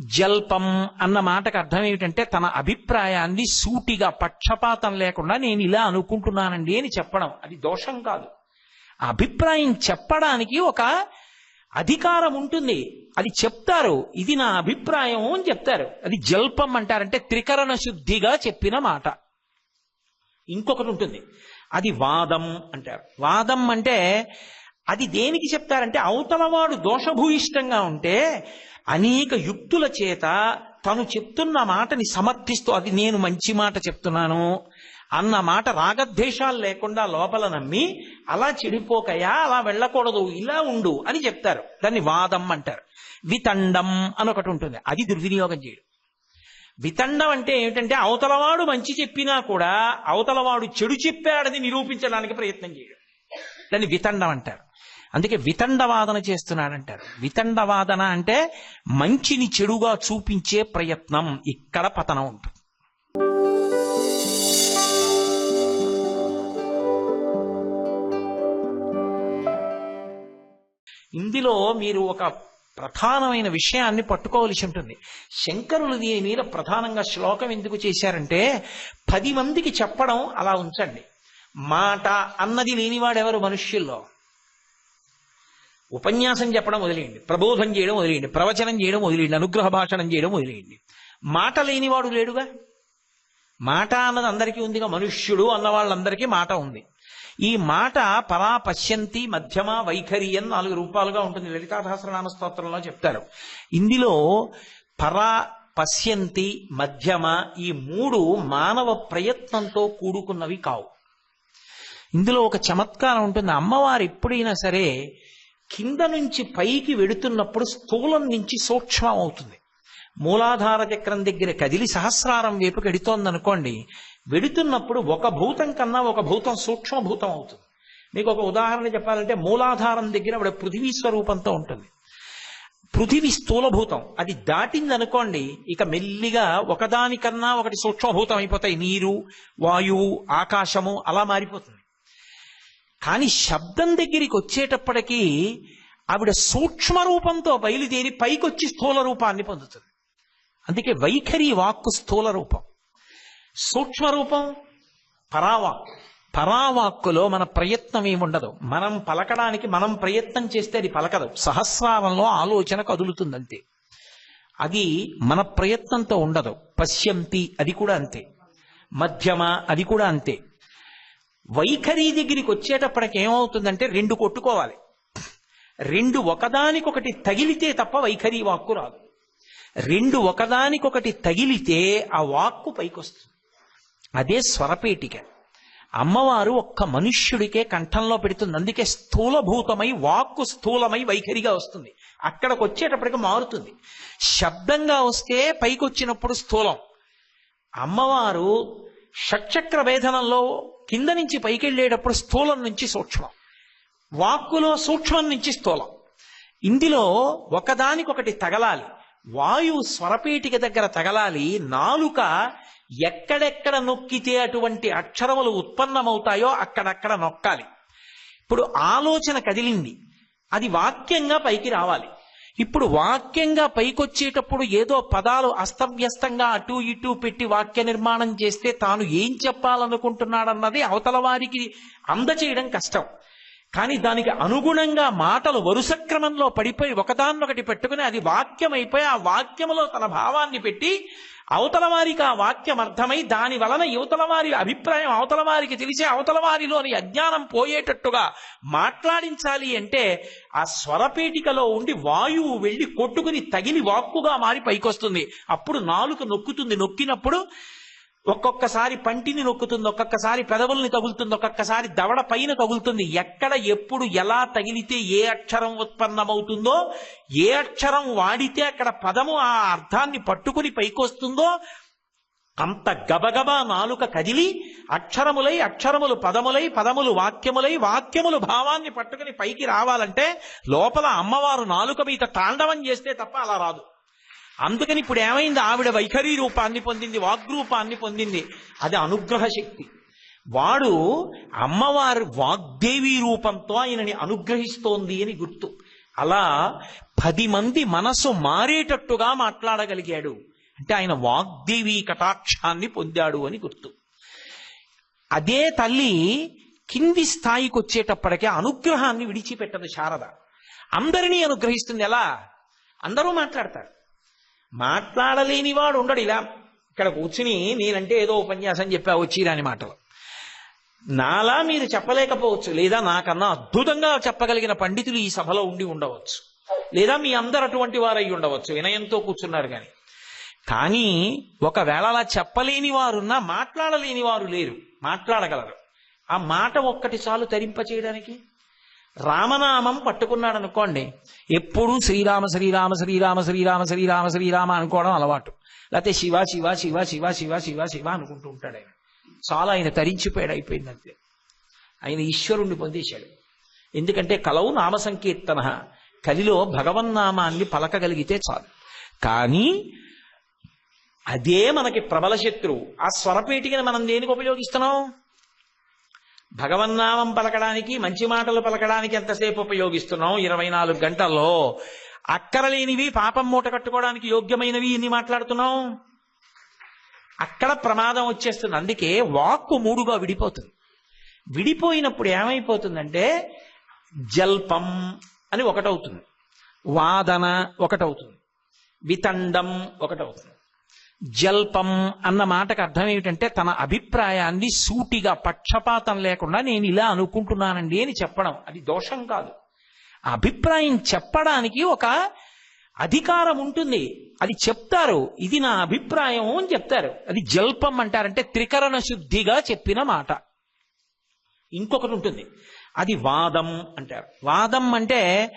జల్పం అన్న మాటకు అర్థం ఏమిటంటే తన అభిప్రాయాన్ని సూటిగా పక్షపాతం లేకుండా నేను ఇలా అనుకుంటున్నానండి అని చెప్పడం. అది దోషం కాదు. ఆ అభిప్రాయం చెప్పడానికి ఒక అధికారం ఉంటుంది. అది చెప్తారు. ఇది నా అభిప్రాయం అని చెప్తారు. అది జల్పం అంటారంటే త్రికరణ శుద్ధిగా చెప్పిన మాట. ఇంకొకటి ఉంటుంది. అది వాదం అంటారు. వాదం అంటే అది దేనికి చెప్తారంటే అవతలవాడు దోషభూయిష్టంగా ఉంటే అనేక యుక్తుల చేత తను చెప్తున్న మాటని సమర్థిస్తూ అది నేను మంచి మాట చెప్తున్నాను అన్న మాట రాగద్వేషాలు లేకుండా లోపల నమ్మి అలా చెడిపోకయా అలా వెళ్ళకూడదు ఇలా ఉండు అని చెప్తారు. దాన్ని వాదం అంటారు. వితండం అని ఒకటి ఉంటుంది. అది దుర్వినియోగం చేయడం. వితండం అంటే ఏమిటంటే అవతలవాడు మంచి చెప్పినా కూడా అవతలవాడు చెడు చెప్పాడని నిరూపించడానికి ప్రయత్నం చేయడం. దాన్ని వితండం అంటారు. అందుకే వితండవాదన చేస్తున్నాడంటారు. వితండవాదన అంటే మంచిని చెడుగా చూపించే ప్రయత్నం. ఇక్కడ పతనం ఉంటుంది. ఇందులో మీరు ఒక ప్రధానమైన విషయాన్ని పట్టుకోవలసి ఉంటుంది. శంకరులు దీని మీద ప్రధానంగా శ్లోకం ఎందుకు చేశారంటే పది మందికి చెప్పడం అలా ఉంచండి. మాట అన్నది లేనివాడెవరు? మనుష్యుల్లో. ఉపన్యాసం చెప్పడం వదిలేయండి ప్రబోధం చేయడం వదిలేయండి ప్రవచనం చేయడం వదిలేయండి అనుగ్రహ భాషణం చేయడం వదిలేయండి మాట లేనివాడు లేడుగా? మాట అన్నది అందరికీ ఉందిగా మనుష్యుడు అన్న వాళ్ళందరికీ మాట ఉంది. ఈ మాట పరా పశ్యంతి మధ్యమ వైఖరి అని నాలుగు రూపాలుగా ఉంటుంది. లలితా స్తోత్రంలో చెప్తారు. ఇందులో పరా పశ్యంతి మధ్యమ ఈ మూడు మానవ ప్రయత్నంతో కూడుకున్నవి కావు. ఇందులో ఒక చమత్కారం ఉంటుంది. అమ్మవారు ఎప్పుడైనా సరే కింద నుంచి పైకి వెడుతున్నప్పుడు స్థూలం నుంచి సూక్ష్మం అవుతుంది. మూలాధార చక్రం దగ్గర కదిలి సహస్రారం వైపు కడుతోందనుకోండి వెడుతున్నప్పుడు ఒక భూతం కన్నా ఒక భూతం సూక్ష్మభూతం అవుతుంది. మీకు ఒక ఉదాహరణ చెప్పాలంటే మూలాధారం దగ్గర ఆవిడ పృథివీ స్వరూపంతో ఉంటుంది. పృథివీ స్థూలభూతం అది దాటింది అనుకోండి ఇక మెల్లిగా ఒకదానికన్నా ఒకటి సూక్ష్మభూతం అయిపోతాయి. నీరు వాయువు ఆకాశము అలా మారిపోతుంది. కానీ శబ్దం దగ్గరికి వచ్చేటప్పటికీ ఆవిడ సూక్ష్మ రూపంతో బయలుదేరి పైకొచ్చి స్థూల రూపాన్ని పొందుతుంది. అందుకే వైఖరి వాక్కు స్థూల రూపం. సూక్ష్మ రూపం పరావాక్ పరావాక్కులో మన ప్రయత్నం ఏముండదు. మనం పలకడానికి మనం ప్రయత్నం చేస్తే అది పలకదు. సహస్రారంలో ఆలోచన కదులుతుంది అంతే అది మన ప్రయత్నంతో ఉండదు. పశ్యంతి అది కూడా అంతే. మధ్యమ అది కూడా అంతే. వైఖరి దగ్గరికి వచ్చేటప్పటికి ఏమవుతుందంటే రెండు కొట్టుకోవాలి. రెండు ఒకదానికొకటి తగిలితే తప్ప వైఖరి వాక్కు రాదు. రెండు ఒకదానికొకటి తగిలితే ఆ వాక్కు పైకొస్తుంది. అదే స్వరపేటిక. అమ్మవారు ఒక్క మనుష్యుడికే కంఠంలో పెడుతుంది. అందుకే స్థూలభూతమై వాక్కు స్థూలమై వైఖరిగా వస్తుంది. అక్కడికి వచ్చేటప్పటికి మారుతుంది. శబ్దంగా వస్తే పైకొచ్చినప్పుడు స్థూలం. అమ్మవారు షట్చక్ర వేధనంలో కింద నుంచి పైకి వెళ్ళేటప్పుడు స్థూలం నుంచి సూక్ష్మం. వాక్కులో సూక్ష్మం నుంచి స్థూలం. ఇందులో ఒకదానికొకటి తగలాలి. వాయువు స్వరపేటిక దగ్గర తగలాలి. నాలుక ఎక్కడెక్కడ నొక్కితే అటువంటి అక్షరములు ఉత్పన్నమవుతాయో అక్కడక్కడ నొక్కాలి. ఇప్పుడు ఆలోచన కదిలింది. అది వాక్యంగా పైకి రావాలి. ఇప్పుడు వాక్యంగా పైకొచ్చేటప్పుడు ఏదో పదాలు అస్తవ్యస్తంగా అటు ఇటు పెట్టి వాక్య నిర్మాణం చేస్తే తాను ఏం చెప్పాలనుకుంటున్నాడన్నది అవతల వారికి అందచేయడం కష్టం. కానీ దానికి అనుగుణంగా మాటలు వరుస క్రమంలో పడిపోయి ఒకదాన్నొకటి పెట్టుకుని అది వాక్యం అయిపోయి ఆ వాక్యములో తన భావాన్ని పెట్టి అవతల వారికి ఆ వాక్యం అర్థమై దాని వలన యువతల వారి అభిప్రాయం అవతల వారికి తెలిసి అవతల వారిలోని అజ్ఞానం పోయేటట్టుగా మాట్లాడించాలి అంటే ఆ స్వరపేటికలో ఉండి వాయువు వెళ్ళి కొట్టుకుని తగిలి వాక్కుగా మారి పైకొస్తుంది. అప్పుడు నాలుక నొక్కుతుంది. నొక్కినప్పుడు ఒక్కొక్కసారి పంటిని నొక్కుతుంది ఒక్కొక్కసారి పెదవుల్ని తగులుతుంది ఒక్కొక్కసారి దవడ పైన తగులుతుంది. ఎక్కడ ఎప్పుడు ఎలా తగిలితే ఏ అక్షరం ఉత్పన్నమవుతుందో ఏ అక్షరం వాడితే అక్కడ పదము ఆ అర్థాన్ని పట్టుకుని పైకొస్తుందో అంత గబగబా నాలుక కదిలి అక్షరములై అక్షరములు పదములై పదములు వాక్యములై వాక్యములు భావాన్ని పట్టుకుని పైకి రావాలంటే లోపల అమ్మవారు నాలుక మీద తాండవం చేస్తే తప్ప అలా రాదు. అందుకని ఇప్పుడు ఏమైంది? ఆవిడ వైఖరి రూపాన్ని పొందింది వాగ్రూపాన్ని పొందింది. అది అనుగ్రహ శక్తి. వాడు అమ్మవారు వాగ్దేవి రూపంతో ఆయనని అనుగ్రహిస్తోంది అని గుర్తు. అలా పది మంది మనసు మారేటట్టుగా మాట్లాడగలిగాడు. అంటే ఆయన వాగ్దేవి కటాక్షాన్ని పొందాడు అని గుర్తు. అదే తల్లి కింది స్థాయికి వచ్చేటప్పటికే అనుగ్రహాన్ని విడిచిపెట్టదు శారద. అందరినీ అనుగ్రహిస్తుంది ఎలా? అందరూ మాట్లాడతారు. మాట్లాడలేని వాడు ఉండడు ఇలా. ఇక్కడ కూర్చుని నేనంటే ఏదో ఉపన్యాసం చెప్పా వచ్చిరాని మాటలు నాలా మీరు చెప్పలేకపోవచ్చు. లేదా నాకన్నా అద్భుతంగా చెప్పగలిగిన పండితులు ఈ సభలో ఉండి ఉండవచ్చు. లేదా మీ అందరు అటువంటి వారై ఉండవచ్చు. వినయంతో కూర్చున్నారు కానీ కానీ ఒకవేళ అలా చెప్పలేని వారున్నా మాట్లాడలేని వారు లేరు. మాట్లాడగలరు. ఆ మాట ఒక్కటి చాలు తరింప చేయడానికి రామనామం పట్టుకున్నాడు అనుకోండి ఎప్పుడూ శ్రీరామ శ్రీరామ శ్రీరామ శ్రీరామ శ్రీరామ శ్రీరామ అనుకోవడం అలవాటు. లేకపోతే శివ శివ శివ శివ శివ శివ శివ అనుకుంటూ ఉంటాడు ఆయన చాలా ఆయన తరించిపోయాడు అయిపోయింది అంతే. ఆయన ఈశ్వరుణ్ణి పొందేశాడు. ఎందుకంటే కలవు నామ సంకీర్తన. కలిలో భగవన్నామాన్ని పలకగలిగితే చాలు. కానీ అదే మనకి ప్రబల శత్రువు. ఆ స్వరపేటికని మనం దేనికి ఉపయోగిస్తున్నాం? భగవన్నామం పలకడానికి మంచి మాటలు పలకడానికి ఎంతసేపు ఉపయోగిస్తున్నాం ఇరవై నాలుగు గంటల్లో. అక్కరలేనివి పాపం మూట కట్టుకోవడానికి యోగ్యమైనవి ఇన్ని మాట్లాడుతున్నాం అక్కడ ప్రమాదం వచ్చేస్తుంది. అందుకే వాక్కు మూడుగా విడిపోతుంది. విడిపోయినప్పుడు ఏమైపోతుందంటే జల్పం అని ఒకటవుతుంది. వాదన ఒకటవుతుంది. వితండం ఒకటవుతుంది. జల్పం అన్న మాటకు అర్థం ఏమిటంటే తన అభిప్రాయాన్ని సూటిగా పక్షపాతం లేకుండా నేను ఇలా అనుకుంటున్నానండి అని చెప్పడం. అది దోషం కాదు. అభిప్రాయం చెప్పడానికి ఒక అధికారం ఉంటుంది. అది చెప్తారు. ఇది నా అభిప్రాయం అని చెప్తారు. అది జల్పం అంటారంటే త్రికరణ శుద్ధిగా చెప్పిన మాట. ఇంకొకటి ఉంటుంది. అది వాదం అంటారు. వాదం అంటే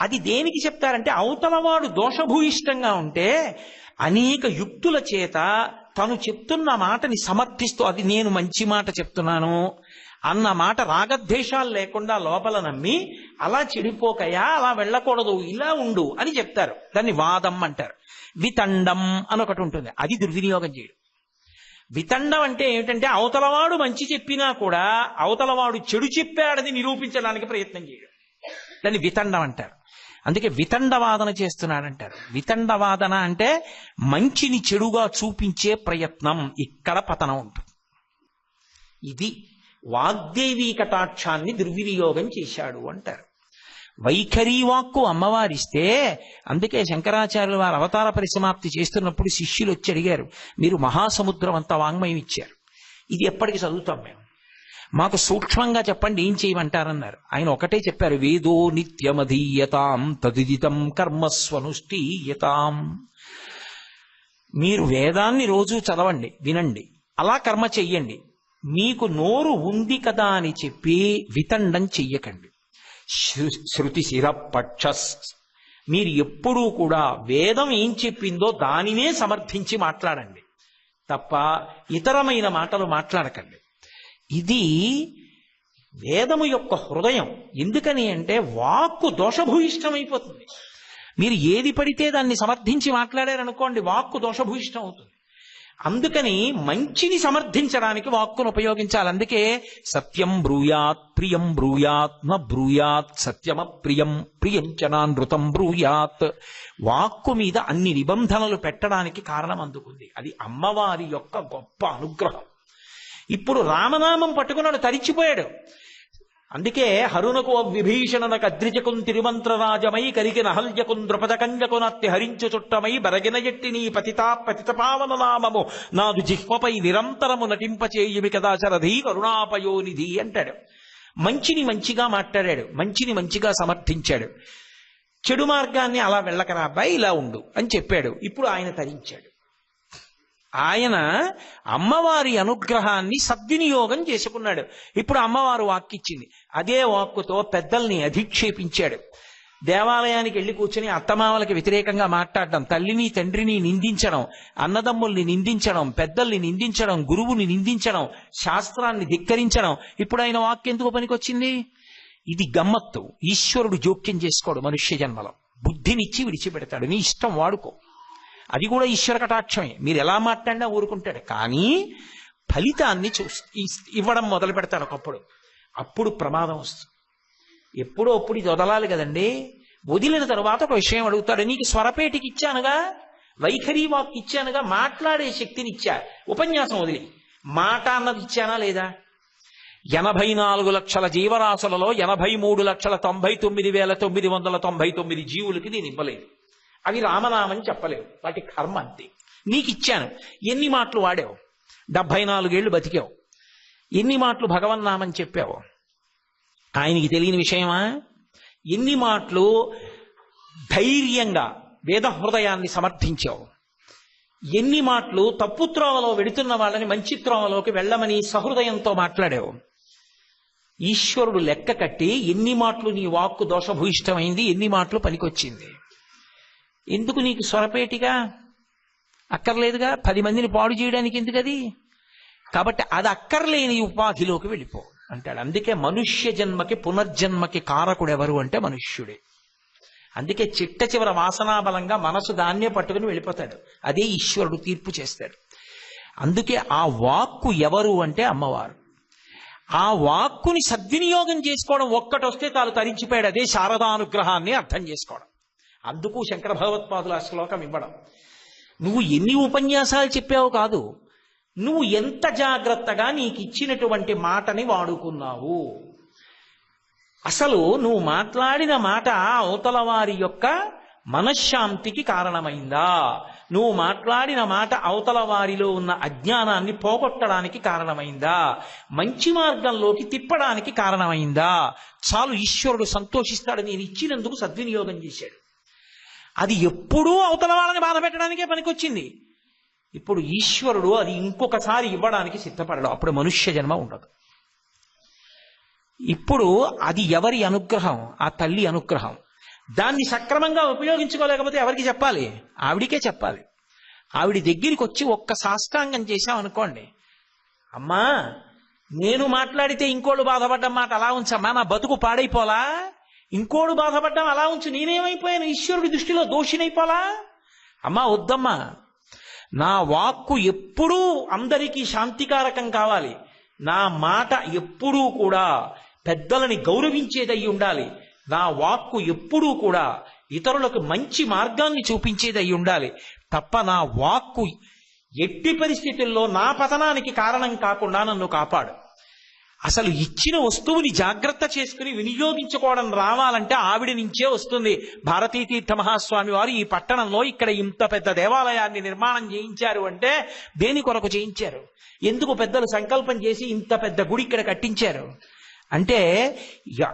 అది దేనికి చెప్తారంటే అవతలవాడు దోషభూయిష్టంగా ఉంటే అనేక యుక్తుల చేత తను చెప్తున్న మాటని సమర్థిస్తూ అది నేను మంచి మాట చెప్తున్నాను అన్న మాట రాగద్వేషాలు లేకుండా లోపల నమ్మి అలా చెడిపోకయా అలా వెళ్ళకూడదు ఇలా ఉండు అని చెప్తారు. దాన్ని వాదం అంటారు. వితండం అని ఒకటి ఉంటుంది. అది దుర్వినియోగం చేయడం. వితండం అంటే ఏమిటంటే అవతలవాడు మంచి చెప్పినా కూడా అవతలవాడు చెడు చెప్పాడని నిరూపించడానికి ప్రయత్నం చేయడం. దాన్ని వితండం అంటారు. అందుకే వితండవాదన చేస్తున్నాడంటారు. వితండవాదన అంటే మంచిని చెడుగా చూపించే ప్రయత్నం ఇక్కడ పతనం ఉంటుంది. ఇది వాగ్దేవి కటాక్షాన్ని దుర్వినియోగం చేశాడు అంటారు. వైఖరి వాక్కు అమ్మవారిస్తే అందుకే శంకరాచార్యుల వారు అవతార పరిసమాప్తి చేస్తున్నప్పుడు శిష్యులు వచ్చి అడిగారు మీరు మహాసముద్రం అంత వాంగ్మయం ఇచ్చారు. ఇది ఎప్పటికి చదువుతాం మేము. మాకు సూక్ష్మంగా చెప్పండి ఏం చేయమంటారన్నారు. ఆయన ఒకటే చెప్పారు వేదో నిత్యమధీయతాం తదిదితం కర్మస్వనుష్ఠీయతాం. మీరు వేదాన్ని రోజు చదవండి వినండి. అలా కర్మ చెయ్యండి. మీకు నోరు ఉంది కదా అని చెప్పి వితండం చెయ్యకండి. శృ- శృతి శిరపక్ష మీరు ఎప్పుడూ కూడా వేదం ఏం చెప్పిందో దానినే సమర్థించి మాట్లాడండి. తప్ప ఇతరమైన మాటలు మాట్లాడకండి. ఇది వేదము యొక్క హృదయం. ఎందుకని అంటే వాక్కు దోషభూయిష్టమైపోతుంది. మీరు ఏది పడితే దాన్ని సమర్థించి మాట్లాడారనుకోండి వాక్కు దోషభూయిష్టం అవుతుంది అందుకని మంచిని సమర్థించడానికి వాక్కును ఉపయోగించాలి. అందుకే సత్యం బ్రూయాత్ ప్రియం బ్రూయాత్ న బ్రూయాత్ సత్యమ ప్రియం ప్రియం చనానృతం బ్రూయాత్. వాక్కు మీద అన్ని నిబంధనలు పెట్టడానికి కారణం అందుకుంది. అది అమ్మవారి యొక్క గొప్ప అనుగ్రహం. ఇప్పుడు రామనామం పట్టుకున్నాడు తరిచిపోయాడు. అందుకే హరునకు విభీషణనకు అద్రిజకుం తిరుమంత్రరాజమై కరికి హల్యకుం ద్రుపదకంజకునత్తి హరించు చుట్టమై బరగిన ఎట్టి నీ పతితా పతితపావన నామము. నాదు జిహ్వపై నిరంతరము నటింపచేయుమి కదా శరధి కరుణాపయోనిధి అంటాడు. మంచిని మంచిగా మాట్లాడాడు మంచిని మంచిగా సమర్థించాడు. చెడు మార్గాన్ని అలా వెళ్ళకరా అబ్బాయి ఇలా ఉండు అని చెప్పాడు. ఇప్పుడు ఆయన తరించాడు. ఆయన అమ్మవారి అనుగ్రహాన్ని సద్వినియోగం చేసుకున్నాడు. ఇప్పుడు అమ్మవారు వాక్కిచ్చింది. అదే వాక్కుతో పెద్దల్ని అధిక్షేపించాడు. దేవాలయానికి వెళ్ళి కూర్చుని అత్తమామలకి వ్యతిరేకంగా మాట్లాడడం తల్లిని తండ్రిని నిందించడం అన్నదమ్ముల్ని నిందించడం పెద్దల్ని నిందించడం గురువుని నిందించడం శాస్త్రాన్ని ధిక్కరించడం. ఇప్పుడు ఆయన వాక్యం ఎందుకు పనికొచ్చింది? ఇది గమ్మత్తు. ఈశ్వరుడు జోక్యం చేసుకోడు మనుష్య జన్మలో. బుద్ధినిచ్చి విడిచిపెడతాడు. నీ ఇష్టం వాడుకో. అది కూడా ఈశ్వర కటాక్షమే. మీరు ఎలా మాట్లాడినా ఊరుకుంటాడు. కానీ ఫలితాన్ని చూ ఇవ్వడం మొదలు పెడతాడు ఒకప్పుడు. అప్పుడు ప్రమాదం వస్తుంది. ఎప్పుడో అప్పుడు ఇది వదలాలి కదండి. వదిలిన తర్వాత ఒక విషయం అడుగుతాడు. నీకు స్వరపేటికి ఇచ్చానుగా? వైఖరి వాక్ ఇచ్చానుగా? మాట్లాడే శక్తిని ఇచ్చా. ఉపన్యాసం వదిలి. మాట అన్నది ఇచ్చానా లేదా? ఎనభై నాలుగు లక్షల జీవరాశులలో ఎనభై మూడు లక్షల తొంభై తొమ్మిది వేల తొమ్మిది వందల తొంభై తొమ్మిది జీవులకి నేను ఇవ్వలేదు. అవి రామనామని చెప్పలేవు. వాటి కర్మ అంతే. నీకు ఇచ్చాను ఎన్ని మాటలు వాడావు? డెబ్బై నాలుగేళ్ళు బతికావు. ఎన్ని మాటలు భగవన్నామని చెప్పావు? ఆయనకి తెలియని విషయమా? ఎన్ని మాటలు ధైర్యంగా వేద హృదయాన్ని సమర్థించావు? ఎన్ని మాటలు తప్పు త్రోవలో వెడుతున్న వాళ్ళని మంచి త్రోవలోకి వెళ్ళమని సహృదయంతో మాట్లాడావు? ఈశ్వరుడు లెక్క కట్టి ఎన్ని మాటలు నీ వాక్కు దోషభూయిష్టమైంది ఎన్ని మాటలు పనికొచ్చింది? ఎందుకు నీకు స్వరపేటిగా అక్కర్లేదుగా? పది మందిని పాడు చేయడానికి ఎందుకది? కాబట్టి అది అక్కర్లేని ఉపాధిలోకి వెళ్ళిపో అంటాడు. అందుకే మనుష్య జన్మకి పునర్జన్మకి కారకుడు ఎవరు అంటే మనుష్యుడే. అందుకే చిట్ట చివర వాసనాబలంగా మనసు దాన్నే పట్టుకుని వెళ్ళిపోతాడు. అదే ఈశ్వరుడు తీర్పు చేస్తాడు. అందుకే ఆ వాక్కు ఎవరు అంటే అమ్మవారు. ఆ వాక్కుని సద్వినియోగం చేసుకోవడం ఒక్కటొస్తే తాను తరించిపోయాడు. అదే శారదానుగ్రహాన్ని అర్థం చేసుకోవడం. అందుకు శంకర భగవత్పాదులు ఆ శ్లోకం ఇవ్వడం. నువ్వు ఎన్ని ఉపన్యాసాలు చెప్పావు కాదు నువ్వు ఎంత జాగ్రత్తగా నీకు ఇచ్చినటువంటి మాటని వాడుకున్నావు. అసలు నువ్వు మాట్లాడిన మాట అవతల వారి యొక్క మనశ్శాంతికి కారణమైందా? నువ్వు మాట్లాడిన మాట అవతల వారిలో ఉన్న అజ్ఞానాన్ని పోగొట్టడానికి కారణమైందా? మంచి మార్గంలోకి తిప్పడానికి కారణమైందా? చాలు ఈశ్వరుడు సంతోషిస్తాడు నేను ఇచ్చినందుకు సద్వినియోగం చేశాడు. అది ఎప్పుడూ అవతల వాళ్ళని బాధ పెట్టడానికే పనికొచ్చింది. ఇప్పుడు ఈశ్వరుడు అది ఇంకొకసారి ఇవ్వడానికి సిద్ధపడడు. అప్పుడు మనుష్య జన్మ ఉండదు. ఇప్పుడు అది ఎవరి అనుగ్రహం? ఆ తల్లి అనుగ్రహం. దాన్ని సక్రమంగా ఉపయోగించుకోలేకపోతే ఎవరికి చెప్పాలి? ఆవిడికే చెప్పాలి. ఆవిడ దగ్గరికి వచ్చి ఒక్క సాష్టాంగం చేశాం అనుకోండి. అమ్మా నేను మాట్లాడితే ఇంకోళ్ళు బాధపడ్డం మాట అలా ఉంచమ్మా నా బతుకు పాడైపోలా? ఇంకోడు బాధపడ్డం అలా ఉంచు నేనేమైపోయాను? ఈశ్వరుడి దృష్టిలో దోషినైపోలా? అమ్మా వద్దమ్మా. నా వాక్కు ఎప్పుడూ అందరికీ శాంతికారకం కావాలి. నా మాట ఎప్పుడూ కూడా పెద్దలని గౌరవించేదై ఉండాలి. నా వాక్కు ఎప్పుడూ కూడా ఇతరులకు మంచి మార్గాన్ని చూపించేదై ఉండాలి. తప్ప నా వాక్కు ఎట్టి పరిస్థితుల్లో నా పతనానికి కారణం కాకుండా నన్ను కాపాడు. అసలు ఇచ్చిన వస్తువుని జాగ్రత్త చేసుకుని వినియోగించుకోవడం రావాలంటే ఆవిడ నుంచే వస్తుంది. భారతీ తీర్థ మహాస్వామి వారు ఈ పట్టణంలో ఇక్కడ ఇంత పెద్ద దేవాలయాన్ని నిర్మాణం చేయించారు అంటే దేని కొరకు చేయించారు? ఎందుకు పెద్దలు సంకల్పం చేసి ఇంత పెద్ద గుడి ఇక్కడ కట్టించారు? అంటే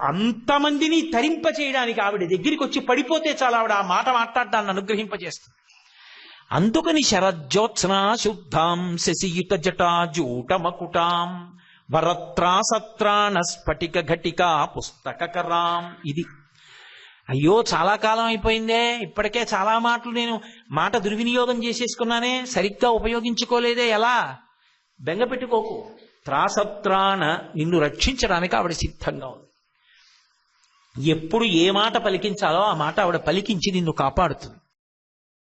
అంతమందిని తరింప చేయడానికి ఆవిడ దగ్గరికి వచ్చి పడిపోతే చాలా ఆవిడ ఆ మాట మాట్లాడడాన్ని అనుగ్రహింపజేస్తుంది. అందుకని శరజ్యోత్సన శుద్ధాం శశియుత జటా జూటమకుటాం వరత్రాసత్రాణ స్ఫటిక ఘటిక పుస్తకరాం ఇది. అయ్యో చాలా కాలం అయిపోయిందే. ఇప్పటికే చాలా మాటలు నేను మాట దుర్వినియోగం చేసేసుకున్నానే సరిగ్గా ఉపయోగించుకోలేదే. ఎలా? బెంగ పెట్టుకోకు. త్రాసత్రాణ నిన్ను రక్షించడానికి ఆవిడ సిద్ధంగా ఉంది. ఎప్పుడు ఏ మాట పలికించాలో ఆ మాట ఆవిడ పలికించి నిన్ను కాపాడుతుంది.